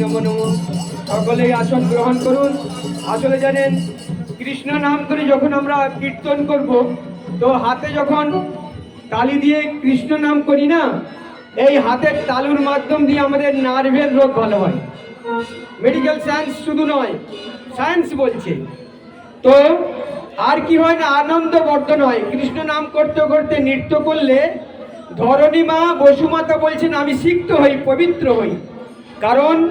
নম নম। সকলেই আসন গ্রহণ করুন। আসলে জানেন, কৃষ্ণ নাম করে যখন আমরা কীর্তন করব, তো হাতে যখন তালি দিয়ে কৃষ্ণ নাম করি না, এই হাতের তালুর মাধ্যম দিয়ে আমাদের নার্ভের রোগ ভালো হয়। মেডিকেল সায়েন্স শুধু নয়, সায়েন্স বলছে। তো আর কি হয় না, আনন্দ বর্ধন হয়। কৃষ্ণ নাম করতে করতে নৃত্য করলে ধরণী মা বসুমাতা বলছেন, আমি সিক্ত হই, পবিত্র হই। কারণ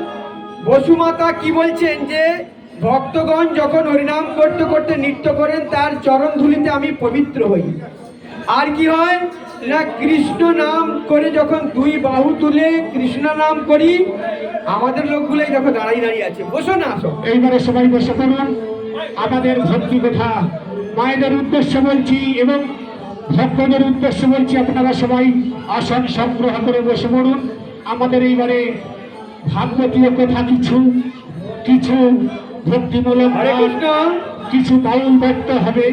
বসুমাতা কি বলছেন যে, ভক্তগণ যখন হরিনাম করতে করতে নৃত্য করেন, তার চরণ ধুলিতে আমি পবিত্র হই। আর কি হয়? না, কৃষ্ণ নাম করে যখন দুই বাহু তুলে কৃষ্ণ নাম করি, আমাদের লোকগুলোই দেখো দাঁড়াই দাঁড়িয়ে আছে। বসো না, আসো। এইবারে সবাই বসে পড়ুন। আমাদের ভক্তি কথা মায়েদের উদ্দেশ্য বলছি এবং ভক্তদের উদ্দেশ্য বলছি আপনারা সবাই আসন সংগ্রহ করে বসে পড়ুন। আমাদের এইবারে ভাগবতীয় কথা কিছু কিছু ভক্তিমূলক কিছু বাউল ব্যক্ত হবে।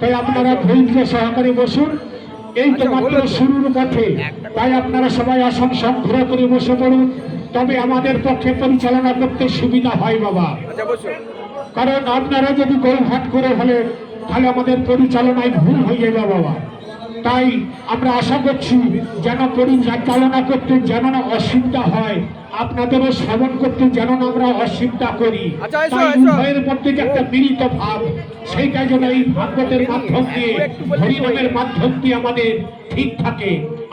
তাই আপনারা ধৈর্য সহকারে বসুন। এই তো আচ্ছা, মাত্র শুরুর পথে। তাই আপনারা সবাই আসন সংগ্রহ করে বসে পড়ুন। তবে আমাদের পক্ষে পরিচালনা করতে সুবিধা হয় বাবা। আচ্ছা কারণ আপনারা যদি গোলঘাট করে ফেলেন তাহলে আমাদের পরিচালনায় ভুল হয়ে যাবে বাবা। তাই আমরা আশা করছি যেন পরিচালনা করতে যেন না অসুবিধা হয় আপনাদেরও শ্রবণ করতে যেন আমরা অসুবিধা করি। ভয়ের এসো। উভয়ের মধ্যে যে একটা মিলিত ভাব সেইটা যেন এই ভাগবতের মাধ্যম দিয়ে হরিনামের মাধ্যম দিয়ে আমাদের ঠিক থাকে।